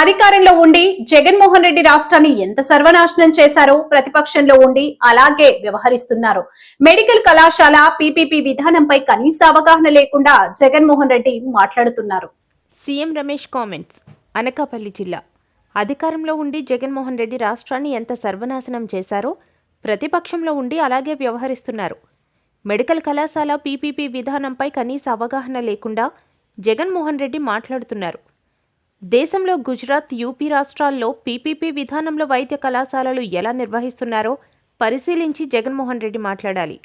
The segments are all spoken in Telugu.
అధికారంలో ఉండి జగన్మోహన్ రెడ్డి రాష్ట్రాన్ని ఎంత సర్వనాశనం చేశారో ప్రతిపక్షంలో ఉండి అలాగే వ్యవహరిస్తున్నారు. మెడికల్ కళాశాల పీపీపీ విధానంపై కనీస అవగాహన లేకుండా జగన్మోహన్ రెడ్డి మాట్లాడుతున్నారు. సీఎం రమేష్ కామెంట్స్ అనకాపల్లి జిల్లా. అధికారంలో ఉండి జగన్మోహన్ రెడ్డి రాష్ట్రాన్ని ఎంత సర్వనాశనం చేశారో ప్రతిపక్షంలో ఉండి అలాగే వ్యవహరిస్తున్నారు. మెడికల్ కళాశాల పీపీపీ విధానంపై కనీస అవగాహన లేకుండా జగన్మోహన్ రెడ్డి మాట్లాడుతున్నారు. దేశంలో గుజరాత్ యూపీ రాష్ట్రాల్లో పీపీపీ విధానంలో వైద్య కళాశాలలు ఎలా నిర్వహిస్తున్నారో పరిశీలించి జగన్మోహన్ రెడ్డి మాట్లాడాలి.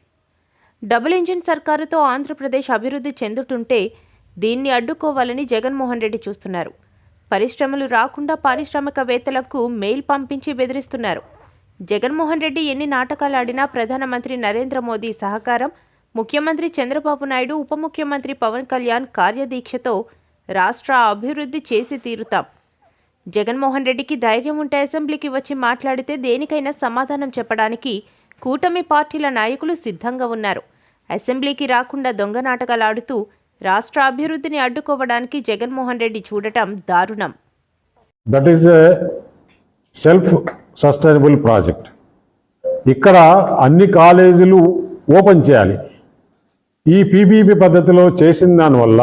డబుల్ ఇంజిన్ సర్కారుతో ఆంధ్రప్రదేశ్ అభివృద్ధి చెందుతుంటే దీన్ని అడ్డుకోవాలని జగన్మోహన్ రెడ్డి చూస్తున్నారు. పరిశ్రమలు రాకుండా పారిశ్రామికవేత్తలకు మెయిల్ పంపించి బెదిరిస్తున్నారు. జగన్మోహన్ రెడ్డి ఎన్ని నాటకాలు ఆడినా ప్రధానమంత్రి నరేంద్ర మోదీ సహకారం ముఖ్యమంత్రి చంద్రబాబు నాయుడు ఉప ముఖ్యమంత్రి పవన్ కళ్యాణ్ కార్యదీక్షతో రాష్ట్ర అభివృద్ధి చేసి తీరుతాం. జగన్మోహన్ రెడ్డికి ధైర్యం ఉంటే అసెంబ్లీకి వచ్చి మాట్లాడితే దేనికైనా సమాధానం చెప్పడానికి కూటమి పార్టీల నాయకులు సిద్ధంగా ఉన్నారు. అసెంబ్లీకి రాకుండా దొంగ నాటకాలాడుతూ రాష్ట్ర అభివృద్ధిని అడ్డుకోవడానికి జగన్మోహన్ రెడ్డి చూడటం దారుణం. That is self sustainable project ఇక్కడ అన్ని కాలేజీలు ఓపెన్ చేయాలి. ఈ పీపీపీ పద్ధతిలో చేసిన దానివల్ల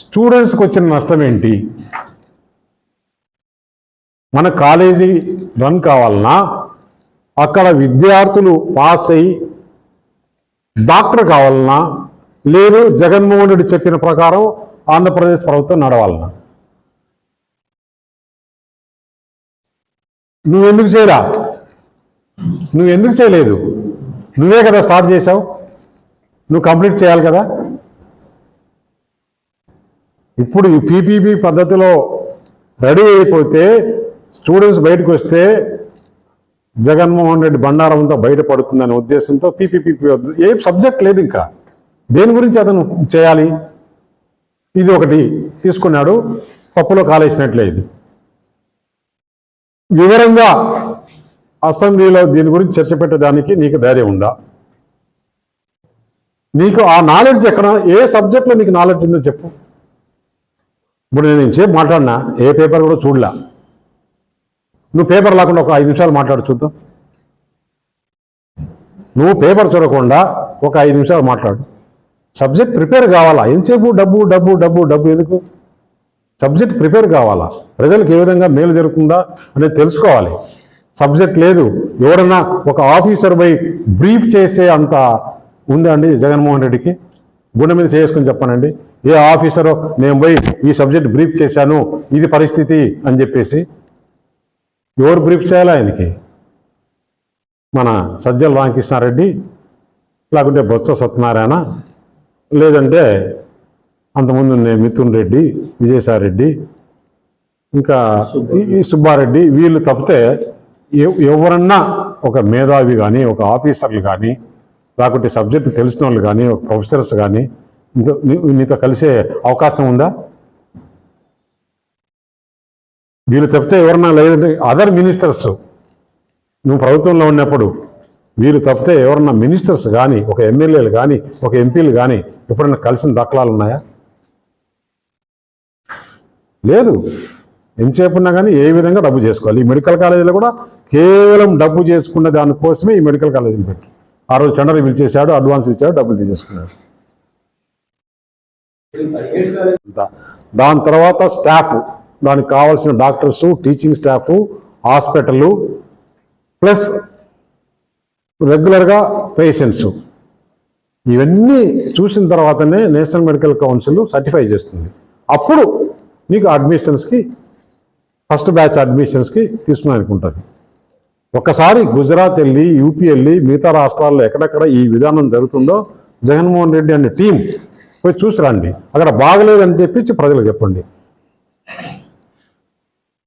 స్టూడెంట్స్కి వచ్చిన నష్టం ఏంటి? మన కాలేజీ రన్ కావాలన్నా అక్కడ విద్యార్థులు పాస్ అయ్యి డాక్టర్ కావాలన్నా లేదు జగన్మోహన్ రెడ్డి చెప్పిన ప్రకారం ఆంధ్రప్రదేశ్ ప్రభుత్వం నడవాలన్నా. నువ్వెందుకు చేయరా? నువ్వెందుకు చేయలేదు? నువ్వే కదా స్టార్ట్ చేసావు నువ్వు కంప్లీట్ చేయాలి కదా? ఇప్పుడు ఈ పీపీపీ పద్ధతిలో రెడీ అయిపోతే స్టూడెంట్స్ బయటకు వస్తే జగన్మోహన్ రెడ్డి బండారంతో బయటపడుతుందనే ఉద్దేశంతో పీపీపీ ఏ సబ్జెక్ట్ లేదు ఇంకా. దేని గురించి అతను చేయాలి? ఇది ఒకటి తీసుకున్నాడు. పప్పులో కాలేసినట్లే ఇది. వివరంగా అసెంబ్లీలో దీని గురించి చర్చ పెట్టడానికి నీకు ధైర్యం ఉందా? నీకు ఆ నాలెడ్జ్ ఎక్కడ? ఏ సబ్జెక్ట్లో నీకు నాలెడ్జ్ ఉందో చెప్పు. ఇప్పుడు నేను ఇంతసేపు మాట్లాడినా ఏ పేపర్ కూడా చూడలా. నువ్వు పేపర్ లేకుండా ఒక ఐదు నిమిషాలు మాట్లాడు చూద్దాం. నువ్వు పేపర్ చూడకుండా ఒక ఐదు నిమిషాలు మాట్లాడు. సబ్జెక్ట్ ప్రిపేర్ కావాలా? ఎంతసేపు డబ్బు డబ్బు డబ్బు డబ్బు ఎందుకు? సబ్జెక్ట్ ప్రిపేర్ కావాలా? ప్రజలకు ఏ విధంగా మేలు జరుగుతుందా అనేది తెలుసుకోవాలి. సబ్జెక్ట్ లేదు. ఎవరన్నా ఒక ఆఫీసర్ పై బ్రీఫ్ చేసే అంత ఉందండి జగన్మోహన్ రెడ్డికి? గుండె మీద చేసుకుని చెప్పానండి. ఏ ఆఫీసరో నేను పోయి ఈ సబ్జెక్ట్ బ్రీఫ్ చేశాను ఇది పరిస్థితి అని చెప్పేసి ఎవరు బ్రీఫ్ చేయాలా ఆయనకి? మన సజ్జల రామకృష్ణారెడ్డి లేకుంటే బొత్స సత్యనారాయణ లేదంటే అంతకుముందు నేను మిథున్ రెడ్డి విజయసాయిరెడ్డి ఇంకా ఈ- సుబ్బారెడ్డి వీళ్ళు తప్పితే ఎవరన్నా ఒక మేధావి కానీ ఒక ఆఫీసర్లు కానీ లేకుంటే సబ్జెక్ట్ తెలిసిన వాళ్ళు కానీ ఒక ప్రొఫెసర్స్ కానీ నీతో నీతో కలిసే అవకాశం ఉందా? వీళ్ళు తప్పితే ఎవరన్నా లేదంటే అదర్ మినిస్టర్స్. నువ్వు ప్రభుత్వంలో ఉన్నప్పుడు వీళ్ళు తప్పితే ఎవరన్నా మినిస్టర్స్ కానీ ఒక ఎమ్మెల్యేలు కానీ ఒక ఎంపీలు కానీ ఎప్పుడైనా కలిసిన దాఖలాలు ఉన్నాయా? లేదు. ఎంతసేపు ఉన్నా కానీ ఏ విధంగా డబ్బు చేసుకోవాలి? ఈ మెడికల్ కాలేజీలో కూడా కేవలం డబ్బు చేసుకున్న దానికోసమే ఈ మెడికల్ కాలేజీని పెట్టి ఆ రోజు టెండర్ పిలిచేశాడు అడ్వాన్స్ ఇచ్చాడు డబ్బులు తీసేసుకున్నాడు దాని తర్వాత స్టాఫ్ దానికి కావాల్సిన doctors teaching staff hospital plus రెగ్యులర్గా పేషెంట్స్. ఇవన్నీ చూసిన తర్వాతనే నేషనల్ మెడికల్ కౌన్సిల్ సర్టిఫై చేస్తుంది. అప్పుడు నీకు అడ్మిషన్స్కి ఫస్ట్ బ్యాచ్ అడ్మిషన్స్కి తీసుకుని ఉంటుంది ఒకసారి గుజరాత్ వెళ్ళి యూపీ వెళ్ళి మిగతా రాష్ట్రాల్లో ఎక్కడెక్కడ ఈ విధానం జరుగుతుందో జగన్మోహన్ రెడ్డి అనే టీం పోయి చూసి రండి అక్కడ బాగలేదని చెప్పించి ప్రజలకు చెప్పండి.